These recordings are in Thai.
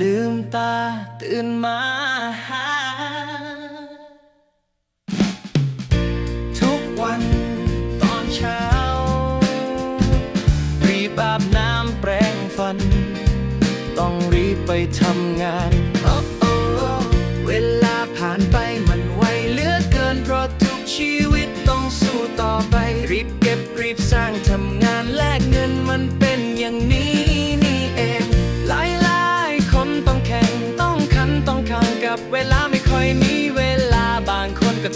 ลืมตาตื่นมาหา ทุกวันตอนเช้า รีบอาบน้ำแปรงฟัน ต้องรีบไปทำงาน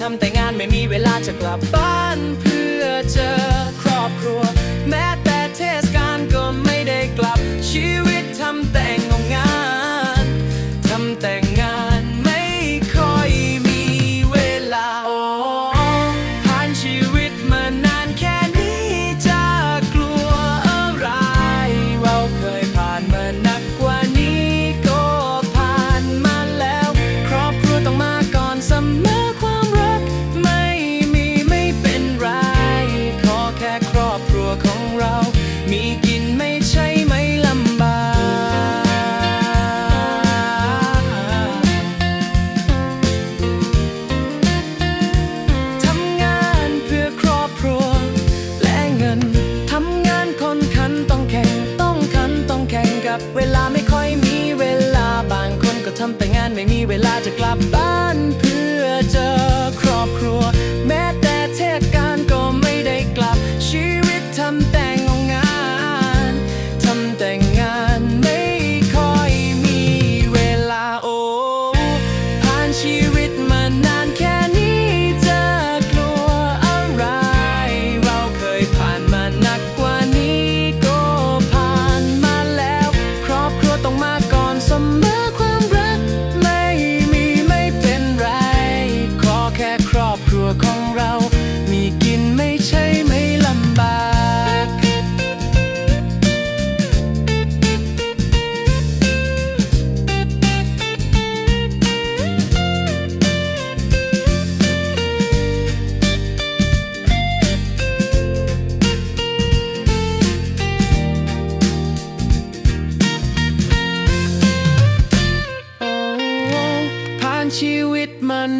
ทำแต่งานไม่มีเวลาจะกลับบ้าน เรา มีกินไม่ใช่ไม่ลำบาก ทำงานเพื่อครอบครัว และเงิน ทำงานคนขันต้องแข่ง ต้องขันต้องแข่งกับเวลาไม่ค่อยมีเวลา บางคนก็ทำแต่งานไม่มีเวลาจะกลับบ้านเพื่อ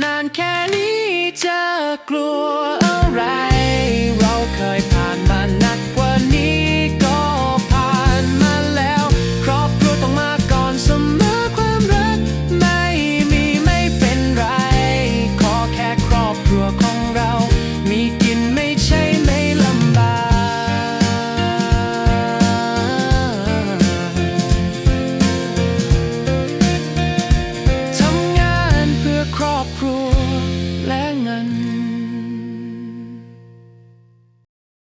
นานแค่นี้จะกลัว และ